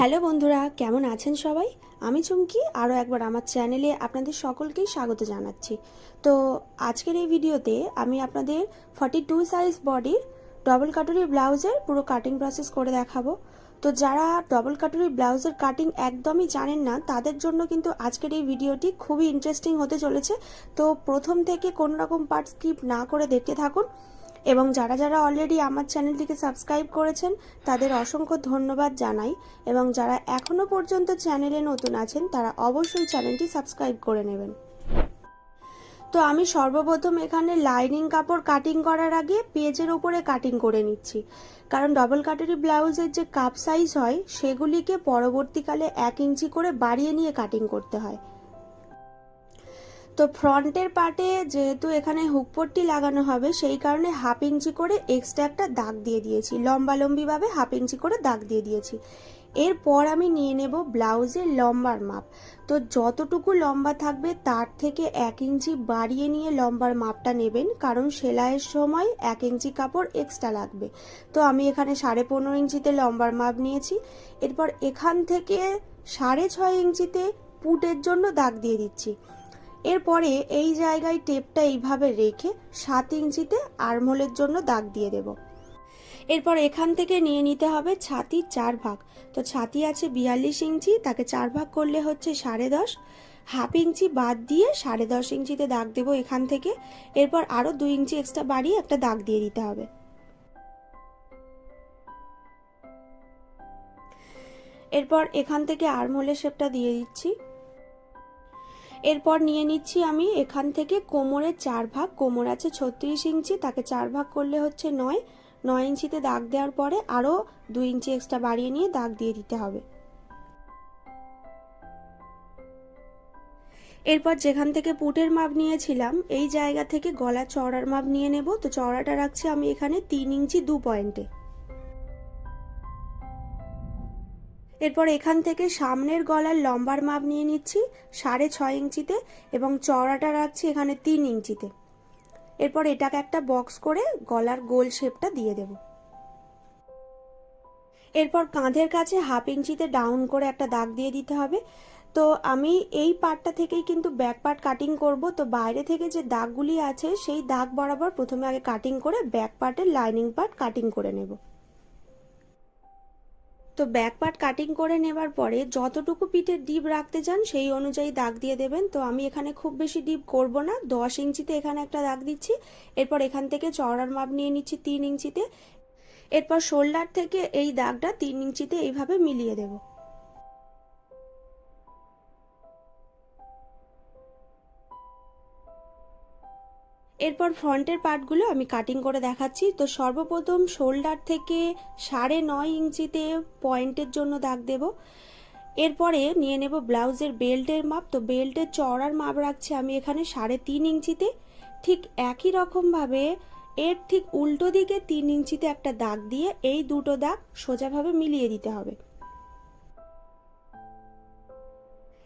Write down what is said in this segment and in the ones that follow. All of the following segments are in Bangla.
হ্যালো বন্ধুরা, কেমন আছেন সবাই? আমি চুমকি, আরও একবার আমার চ্যানেলে আপনাদের সকলকেই স্বাগত জানাচ্ছি। তো আজকের এই ভিডিওতে আমি আপনাদের ফর্টি টু সাইজ বডির ডবল কাটুরি ব্লাউজের পুরো কাটিং প্রসেস করে দেখাবো। তো যারা ডবল কাটুরি ব্লাউজের কাটিং একদমই জানেন না, তাদের জন্য কিন্তু আজকের এই ভিডিওটি খুবই ইন্টারেস্টিং হতে চলেছে। তো প্রথম থেকে কোনো রকম পার্ট স্কিপ না করে দেখতে থাকুন। এবং যারা যারা অলরেডি আমার চ্যানেলটিকে সাবস্ক্রাইব করেছেন, তাদের অসংখ্য ধন্যবাদ জানাই। এবং যারা এখনও পর্যন্ত চ্যানেলে নতুন আছেন, তারা অবশ্যই চ্যানেলটি সাবস্ক্রাইব করে নেবেন। তো আমি সর্বপ্রথম এখানে লাইনিং কাপড় কাটিং করার আগে পেজের ওপরে কাটিং করে নিচ্ছি। কারণ ডবল কাটারি ব্লাউজের যে কাপ সাইজ হয়, সেগুলিকে পরবর্তীকালে এক ইঞ্চি করে বাড়িয়ে নিয়ে কাটিং করতে হয়। তো ফ্রন্টের পার্টে যেহেতু এখানে হুকপট্টি লাগানো হবে, সেই কারণে হাফ ইঞ্চি করে এক্সট্রা একটা দাগ দিয়ে দিয়েছি। লম্বা লম্বিভাবে হাফ ইঞ্চি করে দাগ দিয়ে দিয়েছি। এরপর আমি নিয়ে নেব ব্লাউজের লম্বার মাপ। তো যতটুকু লম্বা থাকবে তার থেকে এক ইঞ্চি বাড়িয়ে নিয়ে লম্বার মাপটা নেবেন, কারণ সেলাইয়ের সময় এক ইঞ্চি কাপড় এক্সট্রা লাগবে। তো আমি এখানে সাড়ে পনেরো ইঞ্চিতে লম্বার মাপ নিয়েছি। এরপর এখান থেকে সাড়ে ছয় ইঞ্চিতে পুটের জন্য দাগ দিয়ে দিচ্ছি। এরপরে এই জায়গায় টেপটা এইভাবে রেখে সাত ইঞ্চিতে আর্মহোলের জন্য দাগ দিয়ে দেব। এরপর এখান থেকে নিয়ে নিতে হবে ছাতির চার ভাগ। তো ছাতি আছে বিয়াল্লিশ ইঞ্চি, তাকে চার ভাগ করলে হচ্ছে সাড়ে দশ। হাফ ইঞ্চি বাদ দিয়ে সাড়ে দশ ইঞ্চিতে দাগ দেবো এখান থেকে। এরপর আরও দুই ইঞ্চি এক্সট্রা বাড়িয়ে একটা দাগ দিয়ে দিতে হবে। এরপর এখান থেকে আর্মহোলের শেপটা দিয়ে দিচ্ছি। এরপর নিয়ে নিচ্ছি আমি এখান থেকে কোমরের চার ভাগ, কোমর আছে ছত্রিশ ইঞ্চি, তাকে চার ভাগ করলে হচ্ছে নয়। নয় ইঞ্চিতে দাগ দেওয়ার পরে আরও দুই ইঞ্চি এক্সট্রা বাড়িয়ে নিয়ে দাগ দিয়ে দিতে হবে। এরপর যেখান থেকে পুটের মাপ নিয়েছিলাম, এই জায়গা থেকে গলা চড়ার মাপ নিয়ে নেব। তো চড়াটা রাখছি আমি এখানে তিন ইঞ্চি দু পয়েন্টে। এরপর এখান থেকে সামনের গলার লম্বার মাপ নিয়ে নিচ্ছি, সাড়ে ছয় ইঞ্চিতে, এবং চওড়াটা রাখছি এখানে তিন ইঞ্চিতে। এরপর এটাকে একটা বক্স করে গলার গোল শেপটা দিয়ে দেব। এরপর কাঁধের কাছে হাফ ইঞ্চিতে ডাউন করে একটা দাগ দিয়ে দিতে হবে। তো আমি এই পার্টটা থেকেই কিন্তু ব্যাক পার্ট কাটিং করব। তো বাইরে থেকে যে দাগগুলি আছে, সেই দাগ বরাবর প্রথমে আগে কাটিং করে ব্যাক পার্টের লাইনিং পার্ট কাটিং করে নেব। তো ব্যাক পার্ট কাটিং করে নেবার পরে যতটুকু পিঠের ডিপ রাখতে চান সেই অনুযায়ী দাগ দিয়ে দেবেন। তো আমি এখানে খুব বেশি ডিপ করব না। দশ ইঞ্চিতে এখানে একটা দাগ দিচ্ছি। এরপর এখান থেকে চওড়ার মাপ নিয়ে নিচ্ছি তিন ইঞ্চিতে। এরপর শোল্ডার থেকে এই দাগটা তিন ইঞ্চিতে এইভাবে মিলিয়ে দেব। এরপর ফ্রন্টের পার্টগুলো আমি কাটিং করে দেখাচ্ছি। তো সর্বপ্রথম শোল্ডার থেকে সাড়ে নয় ইঞ্চিতে পয়েন্টের জন্য দাগ দেব। এরপরে নিয়ে নেব ব্লাউজের বেল্টের মাপ। তো বেল্টের চড়ার মাপ রাখছি আমি এখানে সাড়ে তিন ইঞ্চিতে। ঠিক একই রকমভাবে এর ঠিক উল্টো দিকে তিন ইঞ্চিতে একটা দাগ দিয়ে এই দুটো দাগ সোজাভাবে মিলিয়ে দিতে হবে।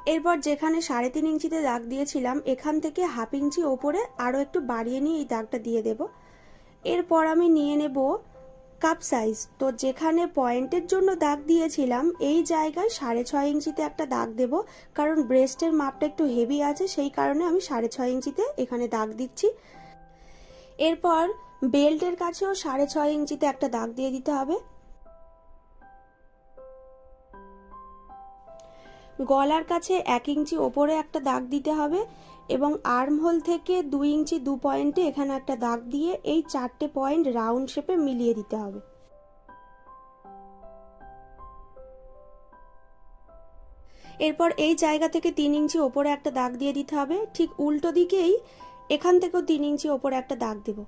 এরপর যেখানে সাড়ে তিন ইঞ্চিতে দাগ দিয়েছিলাম, এখান থেকে হাফ ইঞ্চি ওপরে আরও একটু বাড়িয়ে নিয়ে এই দাগটা দিয়ে দেব। এরপর আমি নিয়ে নেব কাপ সাইজ। তো যেখানে পয়েন্টের জন্য দাগ দিয়েছিলাম, এই জায়গায় সাড়ে ছয় ইঞ্চিতে একটা দাগ দেব, কারণ ব্রেস্টের মাপটা একটু হেভি আছে, সেই কারণে আমি সাড়ে ছয় ইঞ্চিতে এখানে দাগ দিচ্ছি। এরপর বেল্টের কাছেও সাড়ে ছয় ইঞ্চিতে একটা দাগ দিয়ে দিতে হবে। গলার কাছে এক ইঞ্চি ওপরে একটা দাগ দিতে হবে এবং আর্মহোল থেকে দুই ইঞ্চি দু পয়েন্টে এখানে একটা দাগ দিয়ে এই চারটে পয়েন্ট রাউন্ড শেপে মিলিয়ে দিতে হবে। এরপর এই জায়গা থেকে তিন ইঞ্চি ওপরে একটা দাগ দিয়ে দিতে হবে। ঠিক উল্টো দিকেই এখান থেকেও তিন ইঞ্চি ওপরে একটা দাগ দেব।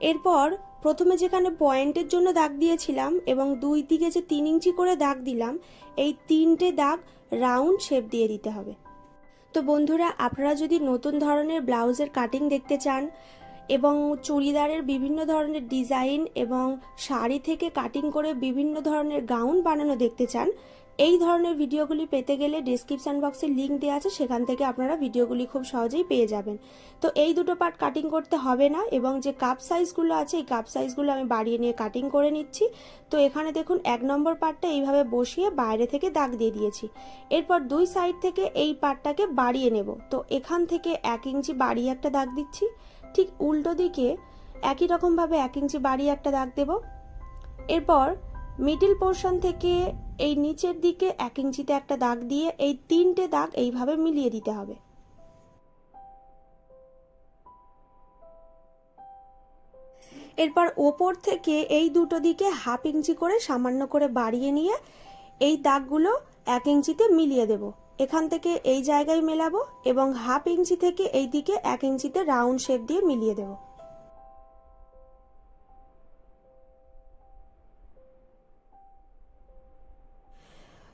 এরপর প্রথমে যেখানে পয়েন্টের জন্য দাগ দিয়েছিলাম এবং দুই দিকে যে তিন ইঞ্চি করে দাগ দিলাম, এই তিনটে দাগ রাউন্ড শেপ দিয়ে দিতে হবে। তো বন্ধুরা, আপনারা যদি নতুন ধরনের ব্লাউজের কাটিং দেখতে চান এবং চুড়িদারের বিভিন্ন ধরনের ডিজাইন এবং শাড়ি থেকে কাটিং করে বিভিন্ন ধরনের গাউন বানানো দেখতে চান এই ধরনের ভিডিওগুলি পেতে গেলে ডিসক্রিপশান বক্সে লিঙ্ক দেওয়া আছে, সেখান থেকে আপনারা ভিডিওগুলি খুব সহজেই পেয়ে যাবেন। তো এই দুটো পার্ট কাটিং করতে হবে না এবং যে কাপ সাইজগুলো আছে, এই কাপ সাইজগুলো আমি বাড়িয়ে নিয়ে কাটিং করে নিচ্ছি। তো এখানে দেখুন, এক নম্বর পার্টটা এইভাবে বসিয়ে বাইরে থেকে দাগ দিয়ে দিয়েছি। এরপর দুই সাইড থেকে এই পার্টটাকে বাড়িয়ে নেব। তো এখান থেকে এক ইঞ্চি বাড়িয়ে একটা দাগ দিচ্ছি। ঠিক উল্টো দিকে একই রকমভাবে এক ইঞ্চি বাড়িয়ে একটা দাগ দেব। এরপর মিডিল পোর্শন থেকে এই নিচের দিকে এক ইঞ্চিতে একটা দাগ দিয়ে এই তিনটে দাগ এইভাবে মিলিয়ে দিতে হবে। এরপর ওপর থেকে এই দুটো দিকে হাফ ইঞ্চি করে সামান্য করে বাড়িয়ে নিয়ে এই দাগগুলো এক ইঞ্চিতে মিলিয়ে দেব। এখান থেকে এই জায়গায় মেলাবো এবং হাফ ইঞ্চি থেকে এই দিকে এক ইঞ্চিতে রাউন্ড শেপ দিয়ে মিলিয়ে দেবো।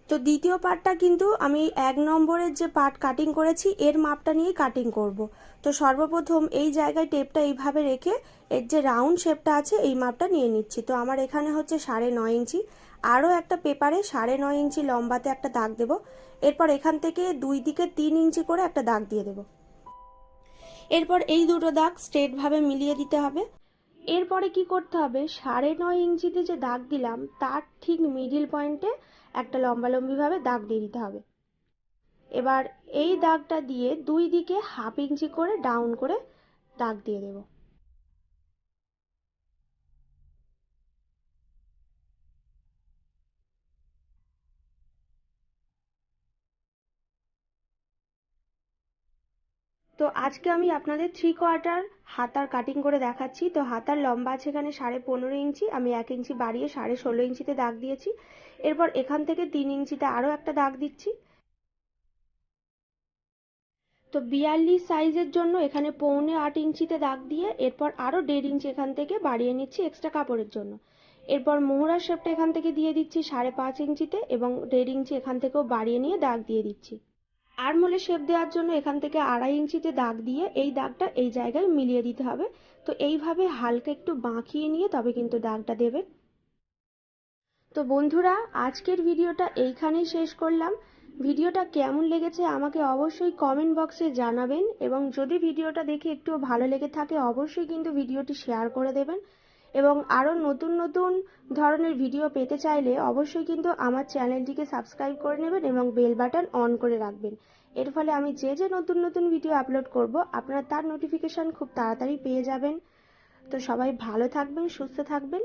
তো দ্বিতীয় পার্টটা কিন্তু আমি এক নম্বরের যে পার্ট কাটিং করেছি, এর মাপটা নিয়ে কাটিং করব। তো সর্বপ্রথম এই জায়গায় টেপটা এইভাবে রেখে, এর যে রাউন্ড শেপটা আছে, এই মাপটা নিয়ে নিচ্ছি। তো আমার এখানে হচ্ছে সাড়ে নয় ইঞ্চি। আরও একটা পেপারে সাড়ে নয় ইঞ্চি লম্বাতে একটা দাগ দেব। এরপর এখান থেকে দুই দিকে তিন ইঞ্চি করে একটা দাগ দিয়ে দেব। এরপর এই দুটো দাগ স্ট্রেটভাবে মিলিয়ে দিতে হবে। এরপরে কি করতে হবে? সাড়ে নয় ইঞ্চিতে যে দাগ দিলাম, তার ঠিক মিডিল পয়েন্টে একটা লম্বালম্বিভাবে দাগ দিয়ে দিতে হবে। এবার এই দাগটা দিয়ে দুই দিকে হাফ ইঞ্চি করে ডাউন করে দাগ দিয়ে দেব। তো আজকে আমি আপনাদের থ্রি কোয়ার্টার হাতার কাটিং করে দেখাচ্ছি। তো হাতার লম্বা আছে এখানে সাড়ে পনেরো ইঞ্চি, আমি এক ইঞ্চি বাড়িয়ে সাড়ে ষোলো ইঞ্চিতে দাগ দিয়েছি। এরপর এখান থেকে তিন ইঞ্চিতে আরও একটা দাগ দিচ্ছি। তো বিয়াল্লিশ সাইজের জন্য এখানে পৌনে আট ইঞ্চিতে দাগ দিয়ে এরপর আরও দেড় ইঞ্চি এখান থেকে বাড়িয়ে নিচ্ছি এক্সট্রা কাপড়ের জন্য। এরপর মোহরার শেপটা এখান থেকে দিয়ে দিচ্ছি সাড়ে পাঁচ ইঞ্চিতে এবং দেড় ইঞ্চি এখান থেকেও বাড়িয়ে নিয়ে দাগ দিয়ে দিচ্ছি। আরমোলে শেপ দেওয়ার জন্য এখান থেকে আড়াই ইঞ্চিতে দাগ দিয়ে এই দাগটা এই জায়গায় মিলিয়ে দিতে হবে। তো এইভাবে হালকা একটু বাঁকিয়ে নিয়ে তবে কিন্তু দাগটা দেবে। তো বন্ধুরা, আজকের ভিডিওটা এইখানেই শেষ করলাম। ভিডিওটা কেমন লেগেছে আমাকে অবশ্যই কমেন্ট বক্সে জানাবেন এবং যদি ভিডিওটা দেখে একটু ভালো লেগে থাকে, অবশ্যই কিন্তু ভিডিওটি শেয়ার করে দেবেন। এবং আরও নতুন নতুন ধরনের ভিডিও পেতে চাইলে অবশ্যই কিন্তু আমার চ্যানেলটিকে সাবস্ক্রাইব করে নেবেন এবং বেল বাটন অন করে রাখবেন। এর ফলে আমি যে যে নতুন নতুন ভিডিও আপলোড করব, আপনারা তার নোটিফিকেশান খুব তাড়াতাড়ি পেয়ে যাবেন। তো সবাই ভালো থাকবেন, সুস্থ থাকবেন।